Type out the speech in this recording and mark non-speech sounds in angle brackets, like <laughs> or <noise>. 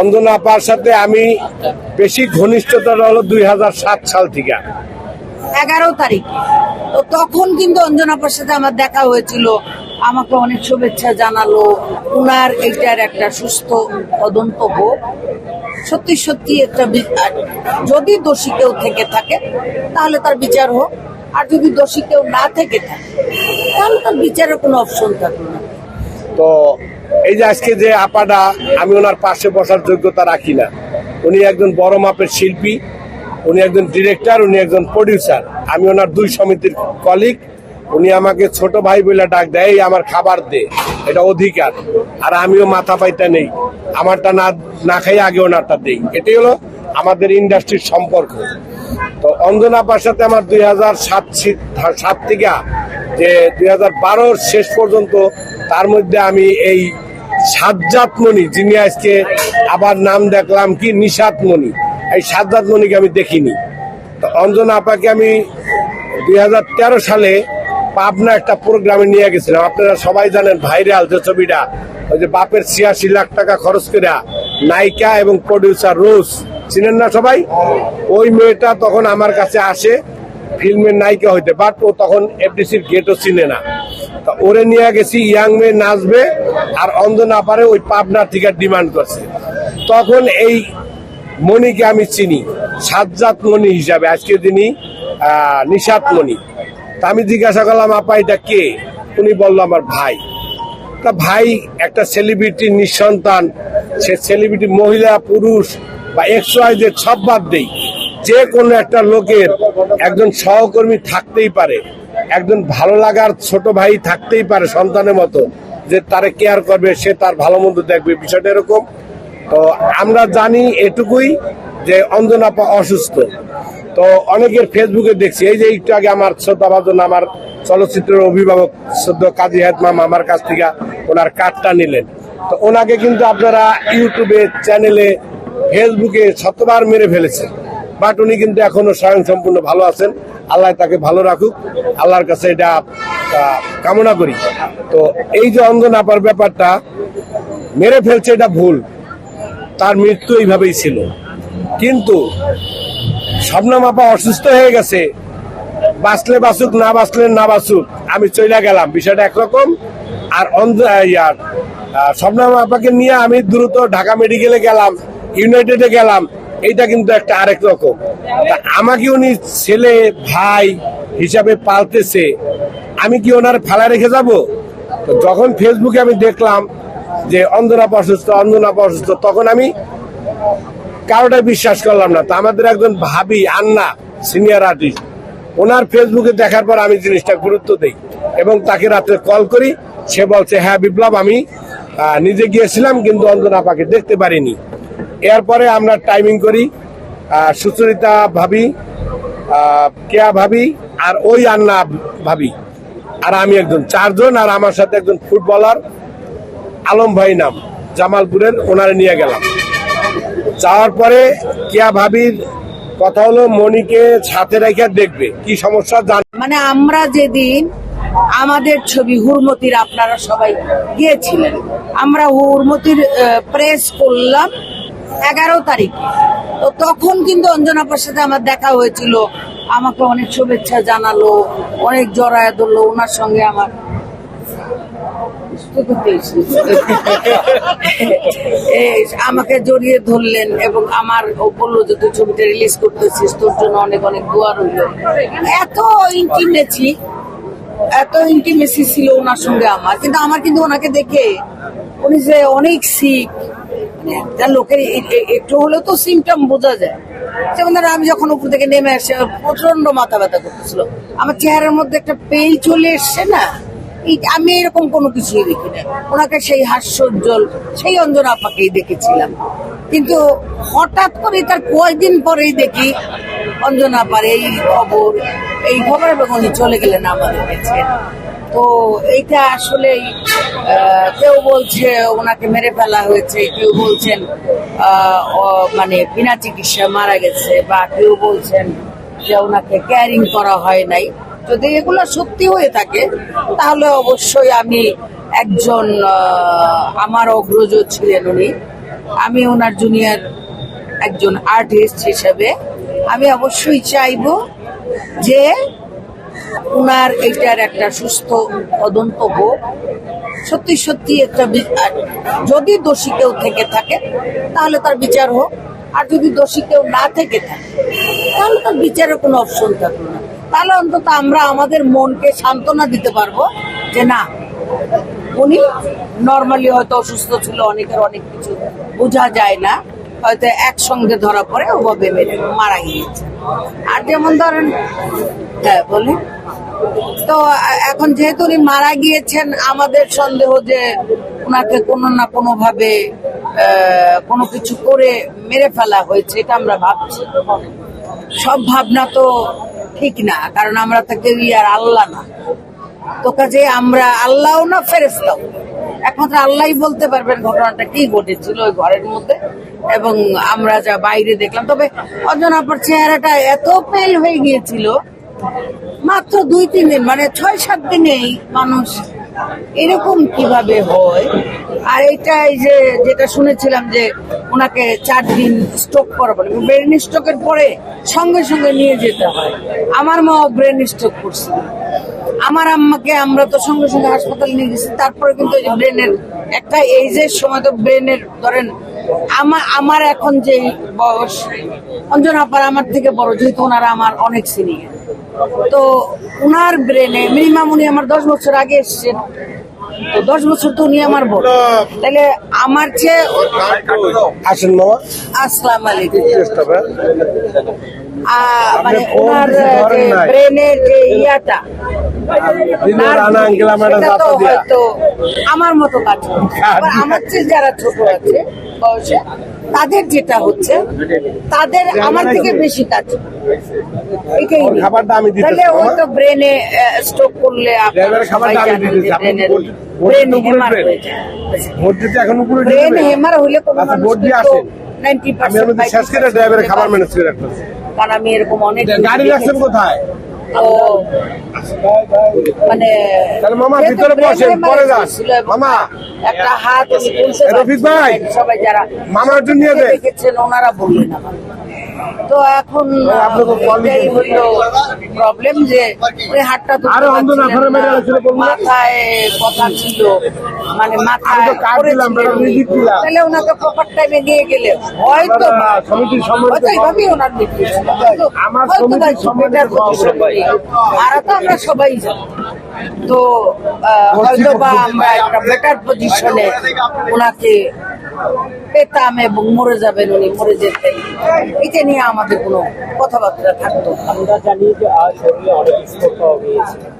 অঞ্জনা আপার সাথে আমি বেশি ঘনিষ্ঠতা হলো দুই সাল থেকে। এগারো তারিখ। তো তখন কিন্তু অঞ্জনাপার সাথে আমার দেখা হয়েছিল। আমাকে অনেক শুভেচ্ছা জানালো। উনার এইটার একটা সুস্থ তদন্ত হোক। সত্যি সত্যি একটা বিচার। যদি দোষী কেউ থেকে থাকে তাহলে তার বিচার হোক। আর যদি দোষী কেউ না থেকে থাকে তাহলে তার বিচারের কোনো অপশন থাকবে না। তো এই যে আজকে যে আপাটা, আমি ওনার পাশে বসার যোগ্যতা রাখি না। উনি একজন বড় মাপের শিল্পী, উনি একজন ডিরেক্টর, উনি একজন প্রডিউসার আমি ওনার দুই সমিতির কলিগ উনি আমাকে ছোট ভাই বলে ডাক দেয়, "এই আমার খাবার দে, এটা অধিকার। আর আমিও মাথা পাইতে নেই। আমারটা না না খাই আগে ওনারটা দেই। এটাই হলো আমাদের ইন্ডাস্ট্রির সম্পর্ক। তো অঞ্জনাপার সাথে আমার দুই হাজার সাত সাত থেকে যে দুই হাজার শেষ পর্যন্ত তার মধ্যে আমি এই সাজ্জাত মণি যিনি আজকে আবার নাম দেখলাম কি নিশাত মণি এই সাজ্জাত মণিকে আমি দেখিনি। তো অঞ্জনা আপাকে আমি দু হাজার তেরো সালে পাবনা একটা প্রোগ্রামে নিয়ে গেছিলাম। আপনারা সবাই জানেন ভাইরাল যে ছবিটা। ওই যে বাপের ছিয়াশি লাখ টাকা খরচ করে নায়িকা এবং প্রডিউসার রোজ। চিনেন না সবাই? ওই মেয়েটা তখন আমার কাছে আসে, ফিল্মের নায়িকা হইতে। বাট ও তখন এফডিসির গেটও চিনে না। তা ওরে নিয়ে গেছি ইয়াং মেয়ে নাচবে, আর অন্ধ না পারে ওই পাবনা টিকার ডিমান্ড করছে। তখন এই মণিকে আমি চিনি সাজ্জাত মণি হিসাবে, আজকে তিনি নিশাত মণি। তা আমি জিজ্ঞাসা করলাম, আপা, এটা কে? উনি বলল, আমার ভাই। তা ভাই একটা সেলিব্রিটি নিঃসন্তান, সে সেলিব্রিটি মহিলা, পুরুষ বা এক্স ওয়াই যে সব বাদ দেই। যে কোনো একটা লোকের একজন সহকর্মী থাকতেই পারে। একজন ভালো লাগার ছোট ভাই থাকতেই পারে সন্তানের মতো, যে তারে কেয়ার করবে, সে তার ভালো মন্দ দেখবে, বিষয়টা এরকম। তো আমরা জানি এটুকুই যে অঞ্জনাপা অসুস্থ। তো অনেকের ফেসবুকে দেখছি, এই যে একটু আগে আমার শ্রদ্ধাভাজন, আমার চলচ্চিত্রের অভিভাবক সদ্য কাজী হেতমাম আমার কাছ থেকে ওনার কার্ডটা নিলেন। তো ওনাকে কিন্তু আপনারা ইউটিউবে, চ্যানেলে ফেসবুকে শতবার মেরে ফেলেছেন। বাট উনি কিন্তু এখনও স্বয়ং সম্পূর্ণ ভালো আছেন। আল্লাহ তাকে ভালো রাখুক, আল্লাহর কাছে এটা কামনা করি। তো এই যে অন্ধ নাপার ব্যাপারটা, মেরে ফেলছে এটা ভুল। তার মৃত্যু এইভাবেই ছিল। কিন্তু স্বপ্না মাপা অসুস্থ হয়ে গেছে। বাঁচলে বাঁচুক, না বাঁচলে না বাঁচুক, আমি চলে গেলাম। বিষয়টা একরকম। আর অন্ধ ইয়ার স্বপ্না মাপাকে নিয়ে আমি দ্রুত ঢাকা মেডিকেলে গেলাম, ইউনাইটেডে গেলাম। এইটা কিন্তু একটা আরেক রকম। আমাকে উনি ছেলে, ভাই হিসাবে পালতেছে, আমি কি ওনার ফেলা রেখে যাব? যখন ফেসবুকে আমি দেখলাম যে অন্ধনা অসুস্থ অন্ধনা অসুস্থ তখন আমি কারোটা বিশ্বাস করলাম না। তো আমাদের একজন ভাবি, আন্না সিনিয়র আর্টিস্ট ওনার ফেসবুকে দেখার পর আমি জিনিসটা গুরুত্ব দিই এবং তাকে রাত্রে কল করি। সে বলছে হ্যাঁ বিপ্লব, আমি নিজে গিয়েছিলাম কিন্তু অঞ্জনা পাকে দেখতে পারিনি। এরপরে আমরা টাইমিং করি সুচরিতা ভাবি কেয়া ভাবি আর ওই আন্না ভাবি। আর আমি একজন, চারজন আর আমার সাথে একজন ফুটবলার, আলম ভাই নাম, জামালপুরের, ওনারে নিয়ে গেলাম। যাওয়ার পরে কেয়া ভাবির কথা হলো মনিকে সাথে রেখে দেখবে, কি সমস্যা জান মানে আমরা যেদিন আমাদের ছবি হুরমতির আপনারা সবাই গিয়েছিলেন, আমরা হুরমতির প্রেস করলাম এগারো তারিখ। তো তখন কিন্তু অঞ্জনাপার সাথে আমার দেখা হয়েছিল। আমাকে অনেক শুভেচ্ছা জানালো, অনেক জড়ায় ধরলো, ওনার সঙ্গে আমার <laughs> আমাকে জড়িয়ে ধরলেন এবং আমার বলল যে, তুই ছবিটা রিলিজ করতেছিস, তোর জন্য অনেক অনেক দোয়া রইল। এত ইন্টিমেছি এত ইন্টিমেসি ছিল ওনার সঙ্গে আমার। কিন্তু আমার কিন্তু ওনাকে দেখে উনি যে অনেক সিক যা লোকের একটু হলেও তো সিমটম বোঝা যায়। যেমন ধরো আমি যখন উপর থেকে নেমে আসে প্রচণ্ড মাথা ব্যথা করতেছিল, আমার চেহারার মধ্যে একটা পেই চলে এসছে না? আমি এরকম কোনো কিছুই দেখি না। ওনাকে সেই হাস্যোজ্জ্বল, সেই অঞ্জনা আপাকেই দেখেছিলাম। কিন্তু হঠাৎ করে তার কয়েকদিন পরেই দেখি অঞ্জনা আপার এই খবর এই খবর উনি চলে গেলেন আমাদের কাছে। তো এইটা আসলে কেউ বলছে ওনাকে মেরে ফেলা হয়েছে, কেউ বলছেন মানে বিনা চিকিৎসা মারা গেছে, বা কেউ বলছেন যে ওনাকে ক্যারিং করা হয় নাই। যদি এগুলো সত্যি হয়ে থাকে, তাহলে অবশ্যই আমি একজন আমার অগ্রজ ছিলেন উনি। আমি ওনার জুনিয়র একজন আর্টিস্ট হিসেবে। আমি অবশ্যই চাইব যে ওনার এটার একটা সুস্থ তদন্ত হোক। সত্যি সত্যি একটা বি- আর যদি দোষী কেউ থেকে থাকে, তাহলে তার বিচার হোক। আর যদি দোষী কেউ না থেকে থাকে, তাহলে তার বিচারের কোনো অপশন থাকল না। তাহলে অন্তত আমরা আমাদের মনকে সান্ত্বনা দিতে পারব যে না, উনি নর্মালি হয়তো অসুস্থ ছিল, অনেকের অনেক কিছু বোঝা যায় না। হয়তো একসঙ্গে ধরা পড়ে ওভাবে মারা গিয়েছে। আর যেমন ধরেন হ্যাঁ বলি তো এখন যেহেতু উনি মারা গিয়েছেন, আমাদের সন্দেহ যে ওনাকে কোনো না কোনো ভাবে কোনো কিছু করে মেরে ফেলা হয়েছে, এটা আমরা ভাবছি। সব ভাবনা তো ঠিক না, কারণ আমরা তো কেউই আর আল্লাহ না। তো কাজে আমরা আল্লাহও না ফেরেস্তাও একমাত্র আল্লাহই বলতে পারবেন ঘটনাটা কি ঘটেছিল ওই ঘরের মধ্যে এবং আমরা যা বাইরে দেখলাম। তবে অঞ্জনাপার চেহারাটা এত পেল হয়ে গিয়েছিল, মাত্র দুই, তিন দিন মানে ছয়, সাত দিনেই মানুষ এরকম কীভাবে হয়? আর এটাই যে, যেটা শুনেছিলাম যে ওনাকে চার দিন স্ট্রোক করা পড়ে ব্রেন স্ট্রোকের পরে সঙ্গে সঙ্গে নিয়ে যেতে হয়। আমার মা ব্রেন স্ট্রোক করছিল। আমার আম্মাকে আমরা তো সঙ্গে সঙ্গে হাসপাতালে নিয়ে গেছি তারপরে কিন্তু এই ব্রেনের একটা এইজের সময় তো ব্রেনের ধরেন আমার আমার এখন যে বয়স অঞ্জন আপার আমার থেকে বড় যেহেতু ওনারা আমার অনেক সিনিয়র তো উনার ব্রেনে মিনিমাম উনি আমার দশ বছর আগে এসছেন তো দশ বছর তো উনি আমার বড়। তাহলে আমার চেয়ে আসেন আসসালাম আলাইকুম। মানে ওনার যে ব্রেনের যে ইয়াটা দিনের রানা আঙ্কেল আমার। হয়তো মতো কাজ আমার চেয়ে যারা ছোট আছে বয়সে তাদের যেটা হচ্ছে তাদের আমার থেকে বেশি কাজ। এটাই তাহলে ওই তো ব্রেনে স্ট্রোক করলে ব্রেন হেমার হলে কোনো ভোট মানুষ নাইনটি খাবার ম্যানেজ করে রাখতেছি। আমি এরকম অনেক গাড়ি রাখছেন কোথায় তো মানে মামা ভিতরে বসেন, পরে যান। মামা। একটা হাত রফিক ভাই। সবাই যারা মামার জন্য নিয়ে দেখেছেন ওনারা বললেন আমার তো এখন এটাই দিতে- প্রবলেম যে ওই বলুন না। মাথায় কথা ছিল মানে মাথায় তো। তাহলে ওনাকে প্রপার টাইমে নিয়ে গেলে হয়তো হয়তো এইভাবেই ওনার মৃত্যু নেই। আর তো আমরা সবাই জানি তো হয়তো বা আমরা একটা বেটার পজিশনে ওনাকে পেতাম এবং মরে যাবেন উনি, মরে যেতেন। এটা নিয়ে আমাদের কোনো কথাবার্তা থাকতো আমরা জানি যে আজ অনেক